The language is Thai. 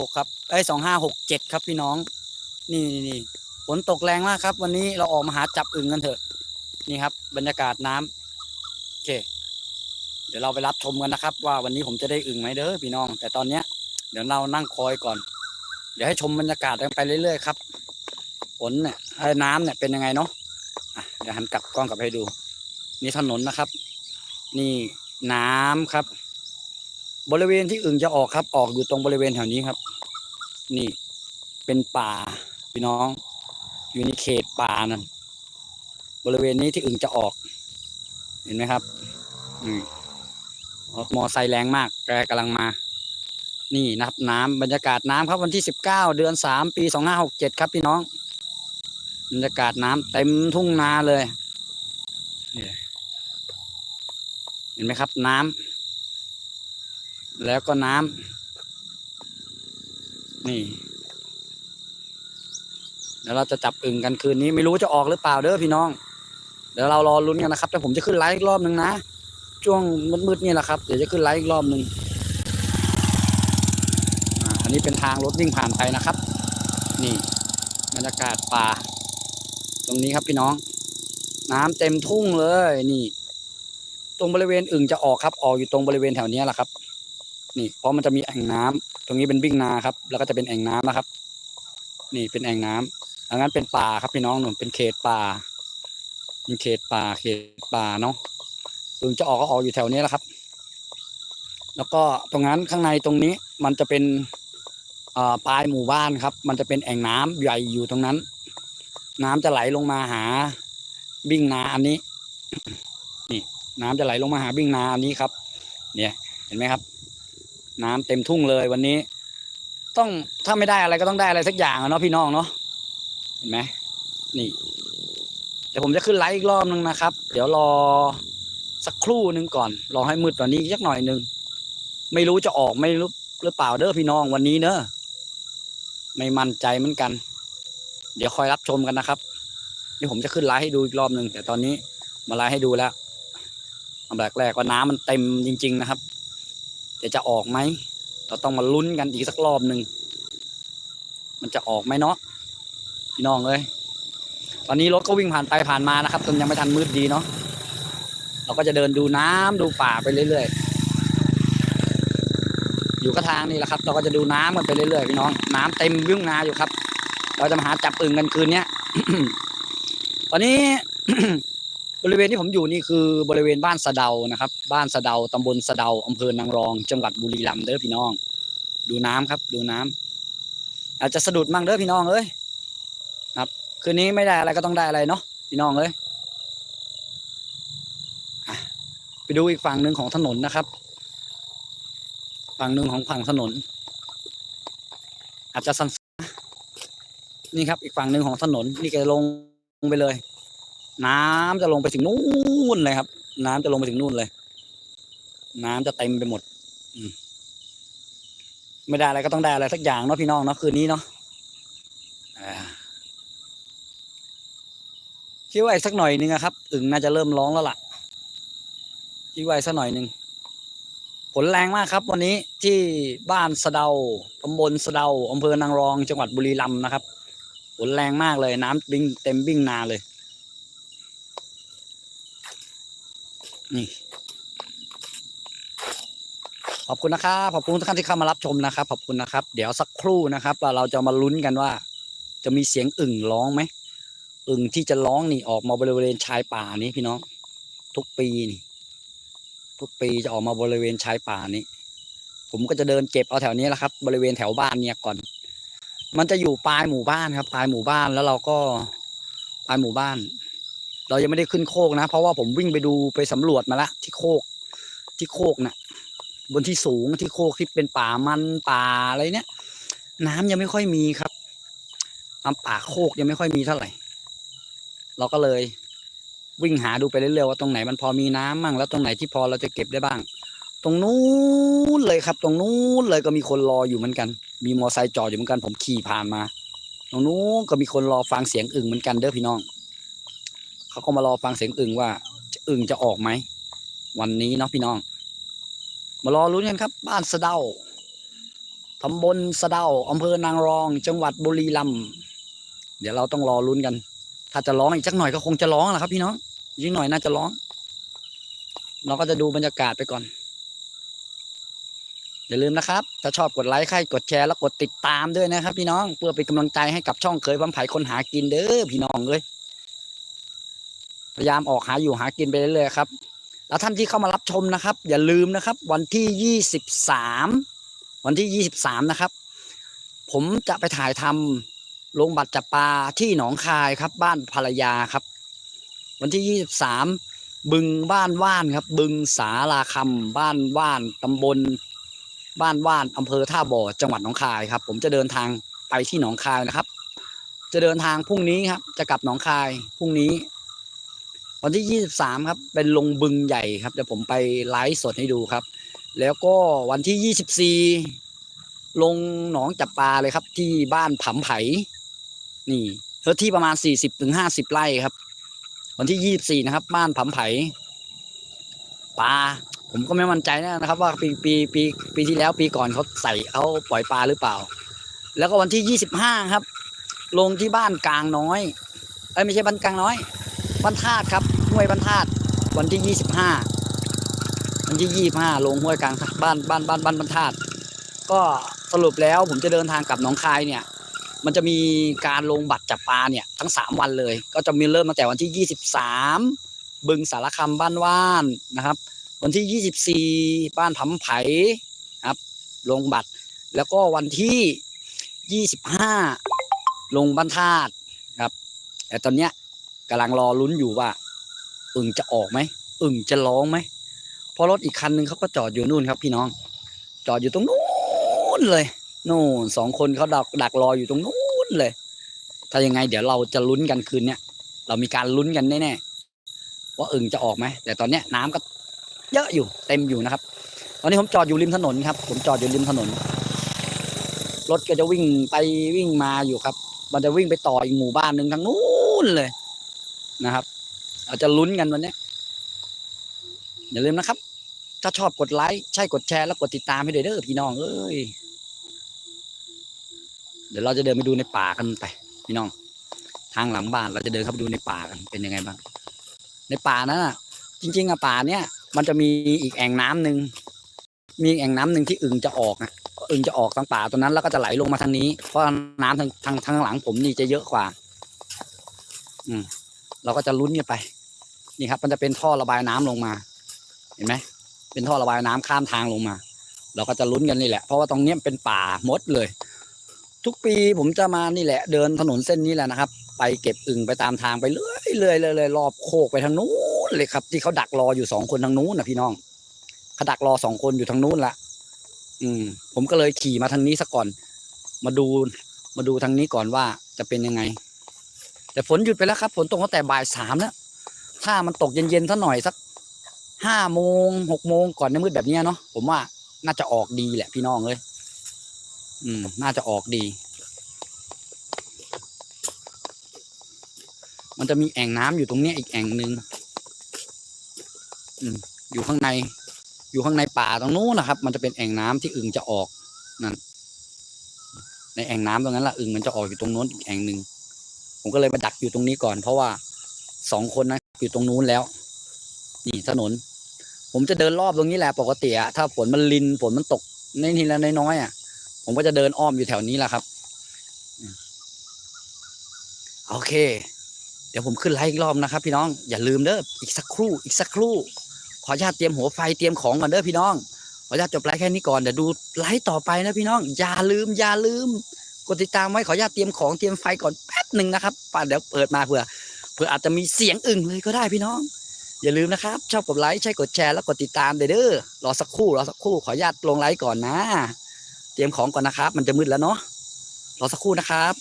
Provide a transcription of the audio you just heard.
หกครับเอ้สองห้าหกเจ็ดครับพี่น้อง นี่นี่นี่ฝนตกแรงมากครับ วันนี้เราออกมาหาจับอึ่งกันเถอะ นี่ครับ บรรยากาศน้ำโอเค เดี๋ยวเราไปรับชมกันนะครับ ว่าวันนี้ผมจะได้อึ่งไหมเด้อพี่น้อง แต่ตอนเนี้ย เดี๋ยวเรานั่งคอยก่อน เดี๋ยวให้ชมบรรยากาศกันไปเรื่อยๆครับฝนเนี่ยน้ำเนี่ยเป็นยังไงเนาะะเดี๋ยวหันกลับกล้องกลับให้ดู นี่ถนนนะครับ นี่น้ำครับ บริเวณที่อึ่งจะออกครับ ออกอยู่ตรงบริเวณแถวนี้ครับ นี่เป็นป่าพี่น้อง อยู่ในเขตป่านั่นบริเวณนี้ที่อึ่งจะออก เห็นไหมครับอืมรถมอไซค์แรงมากแกกำลังมา นี่นะครับน้ำบรรยากาศน้ำครับวันที่สิบเก้าเดือนสามปีสองห้าหกเจ็ดครับพี่น้อง บรรยากาศน้ำเต็มทุ่งนาเลยเห็นไหมครับน้ำ แล้วก็น้ำนี่เดี๋ยวเราจะจับอึ่งกันคืนนี้ไม่รู้จะออกหรือเปล่าเด้อพี่น้อง เดี๋ยวเรารอลุ้นกันนะครับแต่ผมจะขึ้นไลฟ์อีกรอบหนึ่งนะช่วงมืดๆนี่แหละครับเดี๋ยวจะขึ้นไลฟ์อีกรอบหนึ่งอันนี้เป็นทางรถวิ่งผ่านไปนะครับ นี่บรรยากาศป่า ตรงนี้ครับพี่น้อง น้ำเต็มทุ่งเลยนี่ ตรงบริเวณอึ่งจะออกครับ ออกอยู่ตรงบริเวณแถวนี้แหละครับ นี่เพราะมันจะมีแอ่งน้ำตรงนี้เป็นวิ่งนาครับ แล้วก็จะเป็นแอ่งน้ำนะครับ นี่เป็นแอ่งน้ำดังนั้นเป็นป่าครับพี่น้องหนุนเป็นเขตป่า เป็นเขตป่า เขตป่าเนาะอึ่งจะออกก็ออกอยู่แถวนี้แหละครับ แล้วก็ตรงนั้นข้างในตรงนี้มันจะเป็นปลายหมู่บ้านครับ มันจะเป็นแอ่งน้ำใหญ่อยู่ตรงนั้น น้ำจะไหลลงมาหาบิ่งนาอันนี้ นี่ น้ำจะไหลลงมาหาบิ่งนาอันนี้ครับ เนี่ย เห็นไหมครับ น้ำเต็มทุ่งเลยวันนี้ ต้องถ้าไม่ได้อะไรก็ต้องได้อะไรสักอย่างอะเนาะพี่น้องเนาะเห็นไหมนี่เดี๋ยวผมจะขึ้นไลฟ์อีกรอบนึงนะครับ เดี๋ยวรอสักครู่นึงก่อน รอให้มืดกว่านี้สักหน่อยหนึ่งไม่รู้จะออกไม่รู้หรือเปล่าเด้อพี่น้องวันนี้เนอะไม่มั่นใจเหมือนกัน เดี๋ยวคอยรับชมกันนะครับนี่ผมจะขึ้นไลฟ์ให้ดูอีกรอบหนึ่งแต่ตอนนี้มาไลฟ์ให้ดูแล้วอันแรกๆว่าน้ำมันเต็มจริง ๆ นะครับ ดี๋ยวจะออกไหม เราต้องมาลุ้นกันอีกสักรอบหนึ่ง มันจะออกไหมเนาะ พี่น้องเอ้ย ตอนนี้รถก็วิ่งผ่านไปผ่านมานะครับจนยังไม่ทันมืดดีเนาะ เราก็จะเดินดูน้ำดูป่าไปเรื่อยๆ อยู่ก็ทางนี่แหละครับ เราก็จะดูน้ำกันไปเรื่อยๆพี่น้อง น้ำเต็มวิ่งนาอยู่ครับ เราจะมาหาจับอึ่งกันคืนเนี้ย ตอนนี้ บริเวณที่ผมอยู่นี่คือบริเวณบ้านสะเดานะครับ บ้านสะเดาตำบลสะเดาอำเภอนางรอง จังหวัดบุรีรัมย์เด้อพี่น้อง ดูน้ำครับ ดูน้ำอาจจะสะดุดมั่งเด้อพี่น้องเอ้ยครับ คืนนี้ไม่ได้อะไรก็ต้องได้อะไรเนาะพี่น้องเอ้ยไปดูอีกฝั่งหนึ่งของถนนนะครับ ฝั่งหนึ่งของฝั่งถนน อาจจะสั้นนี่ครับ อีกฝั่งหนึ่งของถนนนี่แกลงไปเลย น้ำจะลงไปถึงนู่นเลยครับ น้ำจะลงไปถึงนู่นเลย น้ำจะเต็มไปหมด อืมไม่ได้อะไรก็ต้องได้อะไรสักอย่างเนาะพี่น้องเนาะคืนนี้เนาะคิดว่าอีกสักหน่อยนึงอะครับอึ่งน่าจะเริ่มร้องแล้วล่ะคิดว่าอีกสักหน่อยหนึ่งฝนแรงมากครับ วันนี้ที่บ้านสะเดาตำบลสะเดาอำเภอนางรองจังหวัดบุรีรัมย์นะครับฝนแรงมากเลย น้ำบิ้งเต็มบิ้งนาเลย นี่ ขอบคุณนะครับขอบคุณทุกท่านที่เข้ามารับชมนะครับ ขอบคุณนะครับ เดี๋ยวสักครู่นะครับเราจะมาลุ้นกันว่า จะมีเสียงอึ่งร้องไหมอึ่งที่จะร้องนี่ออกมาบริเวณชายป่านี้พี่น้อง ทุกปีนี่ ทุกปีจะออกมาบริเวณชายป่านี้ ผมก็จะเดินเก็บเอาแถวนี้แหละครับ บริเวณแถวบ้านเนี่ยก่อน มันจะอยู่ปลายหมู่บ้านครับ ปลายหมู่บ้านแล้วเราก็ปลายหมู่บ้าน เรายังไม่ได้ขึ้นโคกนะ เพราะว่าผมวิ่งไปดูไปสำรวจมาแล้วที่โคก ที่โคกน่ะ บนที่สูงที่โคกที่เป็นป่ามันป่าอะไรเนี้ยน้ำยังไม่ค่อยมีครับตาป่าโคกยังไม่ค่อยมีเท่าไหร่ เราก็เลยวิ่งหาดูไปเรื่อยๆว่าตรงไหนมันพอมีน้ำมั่งแล้วตรงไหนที่พอเราจะเก็บได้บ้าง ตรงนู้นเลยครับ ตรงนู้นเลยก็มีคนรออยู่เหมือนกัน มีมอไซค์จอดอยู่เหมือนกัน ผมขี่ผ่านมา ตรงนู้นก็มีคนรอฟังเสียงอึ่งเหมือนกันเด้อพี่น้อง เขาก็มารอฟังเสียงอึ่งว่าอึ่งจะออกไหม วันนี้เนาะพี่น้อง มารอรุ้นกันครับ บ้านสะเดาตำบลสะเดาอำเภอนางรอง จังหวัดบุรีรัมย์เดี๋ยวเราต้องรอลุ้นกัน ถ้าจะร้องอีกสักหน่อยก็คงจะร้องแหละครับ พี่น้องยิ่งหน่อยน่าจะร้อง เราก็จะดูบรรยากาศไปก่อน อย่าลืมนะครับ ถ้าชอบกดไลค์ใครกดแชร์แล้วกดติดตามด้วยนะครับ พี่น้องเพื่อเป็นกำลังใจให้กับช่องเคยพัมไผ่คนหากินเด้อพี่น้องเลย พยายามออกหาอยู่หากินไปเรื่อยๆครับ แล้วท่านที่เข้ามารับชมนะครับ อย่าลืมนะครับ วันที่ยี่สิบสามวันที่ยี่สิบสามนะครับ ผมจะไปถ่ายทำลงบัตรจับปลาที่หนองคายครับ บ้านภรรยาครับ วันที่ยี่สิบสามบึงบ้านว่านครับ บึงสาราคำบ้านว่านตำบล บ้านว่านอำเภอท่าบ่อจังหวัดหนองคายครับ ผมจะเดินทางไปที่หนองคายนะครับ จะเดินทางพรุ่งนี้ครับ จะกลับหนองคายพรุ่งนี้ วันที่ 23 ครับ เป็นลงบึงใหญ่ครับเดี๋ยวผมไปไลฟ์สดให้ดูครับ แล้วก็วันที่ 24 ลงหนองจับปลาเลยครับที่บ้านผำไผ่นี่เนื้อที่ประมาณ 40ถึง50 ไร่ครับ วันที่ 24 นะครับ บ้านผำไผ่ปลาผมก็ไม่มั่นใจนะครับ ว่าปีปีปีปีที่แล้วปีก่อนเขาใส่เขาปล่อยปลาหรือเปล่า แล้วก็วันที่ 25 ครับ ลงที่บ้านกลางน้อยเอ้ยไม่ใช่บ้านกลางน้อยบ้านธาตุครับ ห้วยบ้านธาตุวันที่ยี่สิบห้าวันที่ยี่ห้าลงห้วยกลางบ้านบ้านบ้านบ้านบ้านธาตุก็สรุปแล้วผมจะเดินทางกลับหนองคายเนี่ย มันจะมีการลงบัตรจับปลาเนี่ยทั้งสามวันเลย ก็จะมีเริ่มตั้งแต่วันที่ยี่สิบสามบึงสารคำบ้านว่านนะครับ วันที่ยี่สิบสี่บ้านผำไผ่ครับ ลงบัตร แล้วก็วันที่ยี่สิบห้าลงบ้านธาตุครับ แต่ตอนเนี้ยกำลังรอลุ้นอยู่ว่า อึ่งจะออกไหมอึ่งจะร้องไหมพราะรถอีกคันหนึ่งเขาก็จอดอยู่นู่นครับ พี่น้อง จอดอยู่ตรงนู้นเลยนู่นสองคนเขาดักดักรออยู่ตรงนู้นเลย ถ้ายังไง เดี๋ยวเราจะลุ้นกันคืนเนี้ยเรามีการลุ้นกันแน่ๆว่าอึ่งจะออกไหมแต่ตอนเนี้ยน้ำก็เยอะอยู่เต็มอยู่นะครับ ตอนนี้ผมจอดอยู่ริมถนนครับ ผมจอดอยู่ริมถนน รถก็จะวิ่งไปวิ่งมาอยู่ครับ มันจะวิ่งไปต่ออีกหมู่บ้านหนึ่งทางนู้นเลยนะครับ เราจะลุ้นกันวันนี้อย่าลืมนะครับ ถ้าชอบกดไลค์ใช่กดแชร์แล้วกดติดตามให้ด้วยเด้อพี่น้องเอ้ยเดี๋ยวเราจะเดินไปดูในป่ากันไป พี่น้อง ทางหลังบ้านเราจะเดินเข้าไปดูในป่ากันเป็นยังไงบ้าง ในป่านั้นอะจริง ๆอะป่าเนี้ยมันจะมีอีกแอ่งน้ำหนึ่งมีแอ่งน้ำหนึ่งที่อึ่งจะออกอะอึ่งจะออกทางป่าตรงนั้น แล้วก็จะไหลลงมาทางนี้ เพราะน้ำทางทางทางหลังผมนี่จะเยอะกว่า อืมเราก็จะลุ้นกันไป นี่ครับ มันจะเป็นท่อระบายน้ำลงมา เห็นไหมเป็นท่อระบายน้ำข้ามทางลงมา เราก็จะลุ้นกันนี่แหละ เพราะว่าตรงเนี้ยเป็นป่าหมดเลย ทุกปีผมจะมานี่แหละ เดินถนนเส้นนี้แหละนะครับ ไปเก็บอึ่งไปตามทางไปเรื่อยๆเลยเลยรอบโคกไปทางนู้นเลยครับ ที่เขาดักรออยู่สองคนทางนู้นนะพี่น้องเขาดักรอสองคนอยู่ทางนู้นละอืม ผมก็เลยขี่มาทางนี้ซะก่อน มาดูมาดูทางนี้ก่อนว่าจะเป็นยังไง แต่ฝนหยุดไปแล้วครับฝนตกตั้งแต่บ่ายสามแล้ว ถ้ามันตกเย็นๆสักหน่อยสักห้าโมงหกโมงก่อนในมืดแบบนี้เนาะผมว่าน่าจะออกดีแหละพี่น้องเลยอืม น่าจะออกดี มันจะมีแอ่งน้ำอยู่ตรงเนี้ยอีกแอ่งหนึ่งอืม อยู่ข้างใน อยู่ข้างในป่าตรงนู้นนะครับ มันจะเป็นแอ่งน้ำที่อึ่งจะออกนั่นในแอ่งน้ำตรงนั้นละอึ่งมันจะออกอยู่ตรงโน้นอีกแอ่งหนึ่งผมก็เลยมาดักอยู่ตรงนี้ก่อน เพราะว่าสองคนนะ อยู่ตรงนู้นแล้ว นี่ถนน ผมจะเดินรอบตรงนี้แหละปกติอะถ้าฝนมันลินฝนมันตกในทีละน้อยๆอะผมก็จะเดินอ้อมอยู่แถวนี้แหละครับ โอเค เดี๋ยวผมขึ้นไลฟ์อีกรอบนะครับ พี่น้องอย่าลืมเด้ออีกสักครู่ อีกสักครู่ ขออนุญาตเตรียมหัวไฟเตรียมของก่อนเด้อพี่น้องขออนุญาตจบไลฟ์แค่นี้ก่อนเดี๋ยวดูไลฟ์ต่อไปนะพี่น้อง อย่าลืมอย่าลืมกดติดตามไว้ขออนุญาตเตรียมของเตรียมไฟก่อนแป๊บหนึ่งนะครับป่ะเดี๋ยวเปิดมาเผื่อ เพื่ออาจจะมีเสียงอึ่งเลยก็ได้พี่น้อง อย่าลืมนะครับ ชอบกดไลค์ใช่กดแชร์แล้วกดติดตามเด้อรอสักครู่รอสักครู่ขออนุญาตลงไลค์ก่อนนะ เตรียมของก่อนนะครับ มันจะมืดแล้วเนาะรอสักครู่นะครับ